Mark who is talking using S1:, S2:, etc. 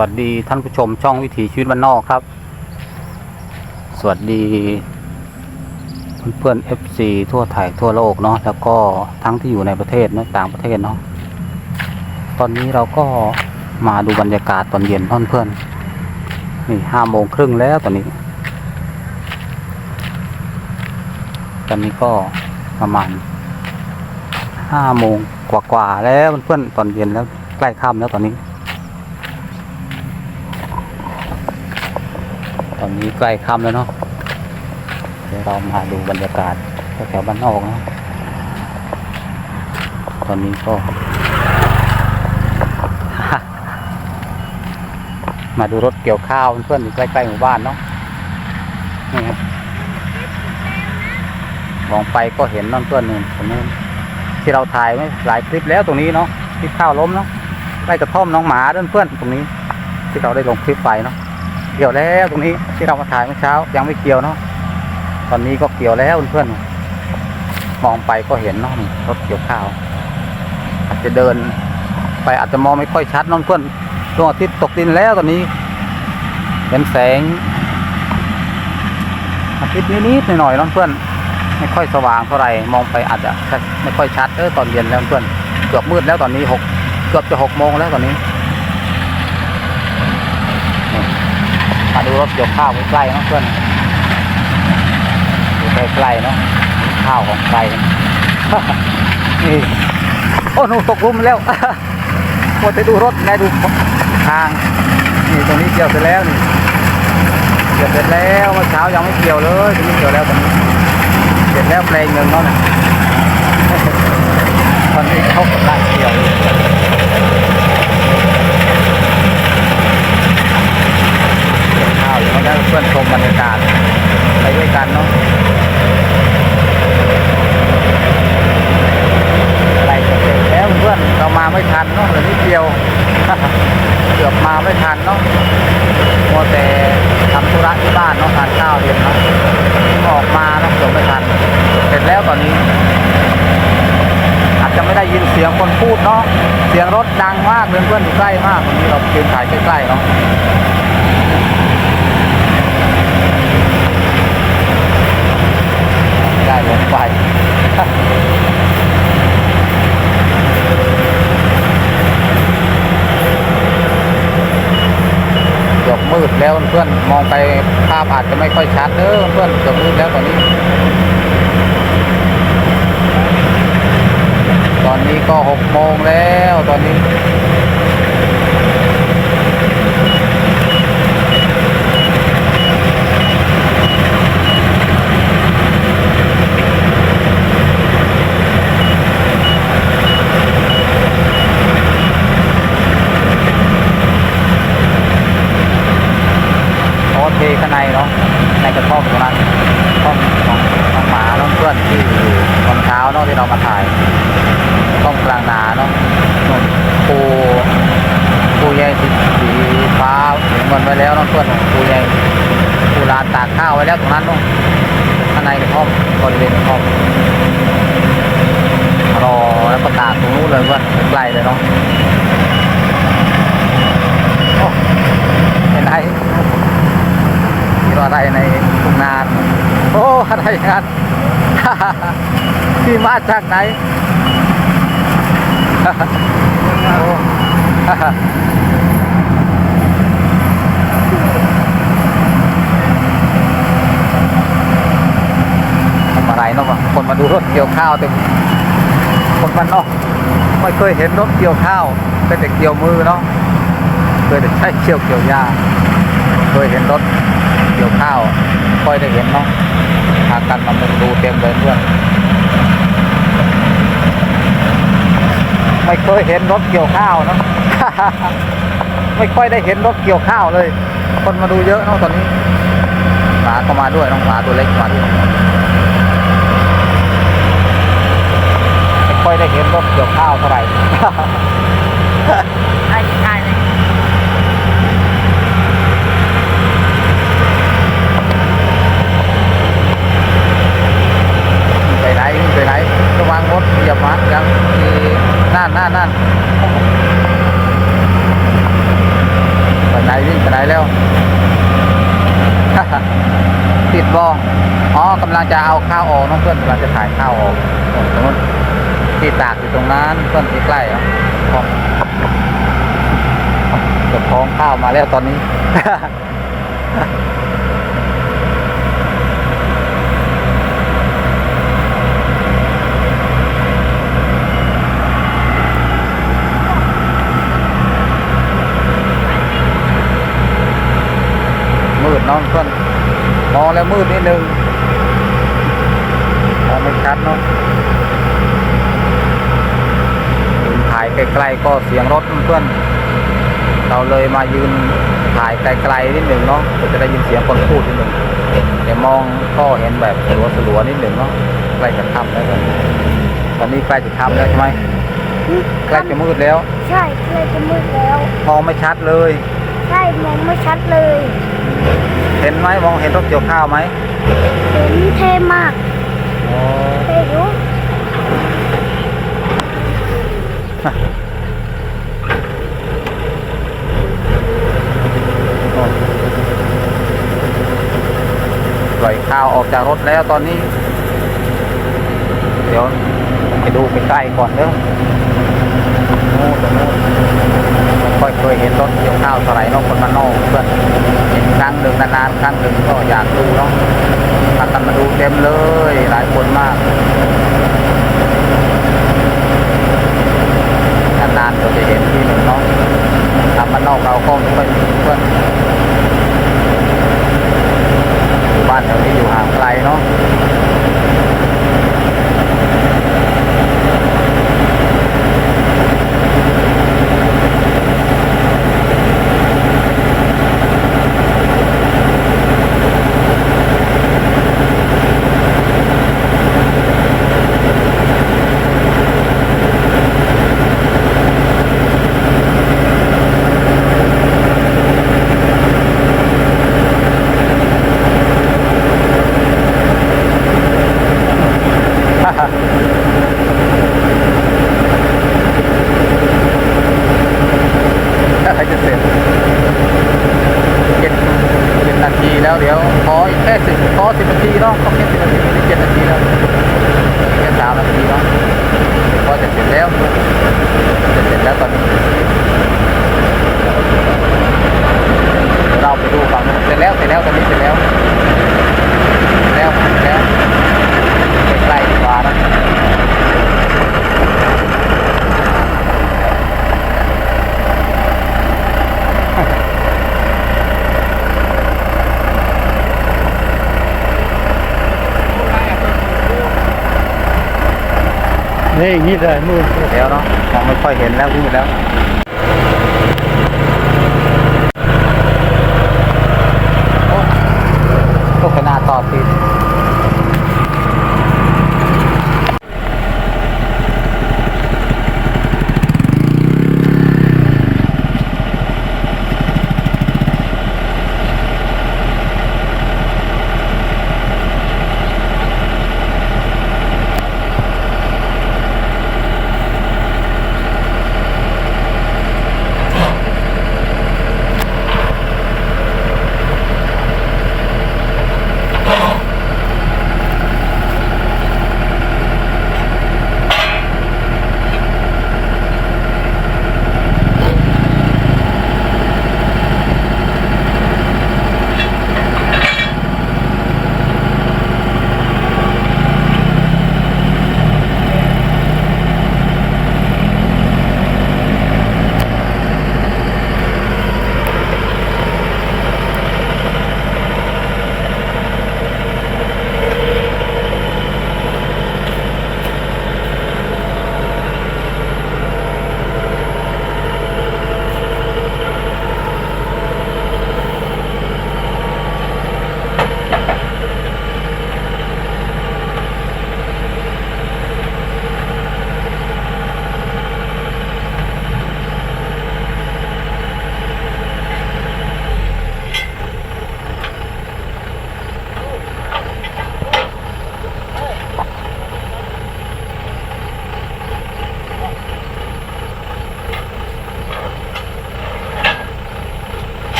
S1: วัสดีท่านผู้ชมช่องวิถีชีวิตบ้านนอกครับ สวัสดีเพื่อนๆ FC ทั่วไทยทั่วโลกเนาะแล้วก็ทั้งที่อยู่ในประเทศเนาะต่างประเทศเนาะตอนนี้เราก็มาดูบรรยากาศตอนเย็นเพื่อนๆนี่ห้าโมงครึ่งแล้วตอนนี้ตอนนี้ก็ประมาณห้าโมงกว่าๆแล้วเพื่อนๆตอนเย็นแล้วใกล้ค่ำแล้วตอนนี้ อนนี้ใกล้ค่ำแล้วเนาะเดี๋ยวเรามาดูบรรยากาศแถวบ้านนอกเนาะตอนนี้ก็ มาดูรถเกี่ยวข้าวเพื่อนๆอยู่ใกล้ๆหมู่บ้านเนาะนี่ครับมองไปก็เห็นนั่นเพื่อนหนึ่งตรงนู้นที่เราถ่ายไม่หลายคลิปแล้วตรงนี้เนาะที่ข้าวล้มเนาะใกล้กระท่อมน้องหมาเพื่อนๆตรงนี้ ที่เราได้ลงคลิปไปเนาะ เกี่ยวแล้วตรงนี้ที่เรามาถ่ายเมื่อเช้า ยังไม่เกี่ยวเนาะตอนนี้ก็เกี่ยวแล้วเพื่อนๆมองไปก็เห็นเนาะรถเกี่ยวข้าว อาจจะเดิน ไปอาจจะมองไม่ค่อยชัดน้องเพื่อนดวงอาทิตย์ตกดินแล้วตอนนี้เห็นแสงอาทิตย์นิดๆหน่อยๆน้องเพื่อน ไม่ค่อยสว่างเท่าไหร่มองไปอาจจะไม่ค่อยชัดเออตอนเย็นแล้วเพื่อนเกือบมืดแล้วตอนนี้หกเกือบจะหกโมงแล้วตอนนี้ มาดูรถเกี่ยวข้าวใกล้ๆเนะเพื่อนดูใกล้ๆเนาะข้าวของใครนี่โอ้หนูตกลุมแล้วหมดไปดูรถไงดูทางนี่ตรงนี้เกี่ยวเสร็จแล้วนี่เกี่ยวเสร็จแล้วเมื่อเช้ายังไม่เกี่ยวเลยตรงนี้เกี่ยวแล้วตรงนี้เสร็จแล้วแปลงหนึ่งเนาะน่ะตอนนี้เขากำลังเกี่ยวอยู่ข้าวอยู่ไม่ได้เพื่อนชมบรรยากาศไปด้วยกันเนาะอะไรจะเสร็จแล้วเพื่อนเรามาไม่ทันเนาะเหลือนิดเดียว เกือบมาไม่ทันเนาะมัวแต่ทำธุระที่บ้านเนาะทานข้าวเย็นเนาะออกมาเนาะเกือบไม่ทัน เสร็จแล้วตอนนี้ อาจจะไม่ได้ยินเสียงคนพูดเนาะ เสียงรถดังมากเพื่อนเพื่อนๆอยู่ใกล้มากวันนี้เรายืนถ่ายใกล้ๆเนาะ ไม่ได้ลงไป เกือบมืดแล้วเพื่อนมองไปภาพ อาจจะไม่ค่อยชัดเด้อเพื่อนเกือบมืดแล้วตอนนี้ ตอนนี้ก็หกโมงแล้วตอนนี้ เทข้างในเนาะในกระท่อมตรงนั้นท่อมของน้องหมาน้องเพื่อนที่อยู่ตอนเช้าเนาะที่เรามาถ่ายท่อมกลางนาเนาะนู่นปูปูใหญ่สีสีฟ้าสีเงินไว้แล้วน้องเพื่อนปูใหญ่ปูลานตากข้าวไว้แล้วตรงนั้นเนาะข้างในกระท่อมบริเวณกระท่อมรอแล้วก็ตากตรงนู้นเลยเพื่อนใกล้ๆเลยเนาะโอ้เห็นไหม คิดว่าอะไรในทุ่งนาโอ้ อะไรอย่างนั้น ที่มาจากไหน โอ้ ทำอะไรเนาะวะคนมาดูรถเกี่ยวข้าวเต็มคนมันเนอกไม่เคยเห็นรถเกี่ยวข้าวเป็นแต่เกี่ยวมือเนาะเคยแต่ใช้เกี่ยวเกี่ยวหญ้าเคยเห็นรถเกี่ยวข้าวค่อยได้เห็นเนาะพากันมามุงดูเต็มเลยเพื่อน ไม่เคยเห็นรถเกี่ยวข้าวนะ ไม่ค่อยได้เห็นรถเกี่ยวข้าวเลย คนมาดูเยอะเนาะตอนนี้หมาก็มาด้วยน้องหมาตัวเล็กมาด้วยไม่ค่อยได้เห็นรถเกี่ยวข้าวเท่าไหร่
S2: ใช่ใช่เลย
S1: ไปไหนไปไหนระวังรถเหยียบมายังมี นั่นนั่นนั่นไหนวิ่งไปไหนแล้ว ติดบออ๋อกำลังจะเอาข้าวออกน้องเพื่อนกำลังจะถ่ายข้าวออกตรงนู้นที่ตากอยู่ตรงนั้นเพื่อนที่ใกล้อะของเก็บของข้าวมาแล้วตอนนี้ มืดเน้องเพื่อนมอง แล้วมืดนิดนึงมองไม่ชัดเนาะถ่ายไกลๆก็เสียงรถเพื่อนเราเลยมายืนถ่ายไกลๆนิดหนึ่งเนาะก็จะได้ยินเสียงคนพูดนิดหนึ่งแต่มองก็เห็นแบบสลัวๆนิดหนึ่งเนาะใกล้จะค่ำแล้วตอนนี้ตอนนี้ใกล้จะค่ำแล้วใช่ไหมใกล้จะมืดแล้ว
S2: ใช่ใกล้จะมืดแล้ว
S1: มองไม่ชัดเลย
S2: ใช่มองไม่ชัดเลย
S1: เห็นไหมมองเห็นรถเกี่ยวข้าวไหม
S2: เห็นเท่มาก
S1: อ๋อ
S2: เท่รู้
S1: ปล่อยข้าวออกจากรถแล้วตอนนี้ เดี๋ยวไปดูใกล้ๆก่อนเด้อโน่นตรงโน้นค่อยเคยเห็นรถเกี่ยวข้าวสไลด์นอกคนมานนอกเพื่อนเห็นครั้งหนึ่งนานๆครั้งหนึ่งก็อยากดูเนาะพากันมาดูเต็มเลย หลายคนมากนานๆเราจะเห็นที่หนึ่งเนาะทำมันนอกเราก็ไม่ค่อยมีเพื่อนอยู่บ้านแถวนี้อยู่ห่างไกลเนาะ ถ้าใครจะเสร็จเจ็ดเจ็ดนาที แล้วเดี๋ยวขออีกแค่สิบขอสิบนาทีเนาะขอแค่สิบนาทีไม่เจ็ดนาทีแล้วอีกแค่สามนาทีเนาะพอจะเสร็จแล้วจะเสร็จแล้วตอนนี้เราไปดูฝั่งนู้นเสร็จแล้วเสร็จแล้วตอนนี้เสร็จแล้วเสร็จแล้วแล้วใกล้ๆดีกว่านะ
S3: นี่ยี่สิบมือ
S1: เดี๋ยวเนาะมองไม่ค่อยเห็นแล้วมืดแล้วโอ้ขนาดต่อปี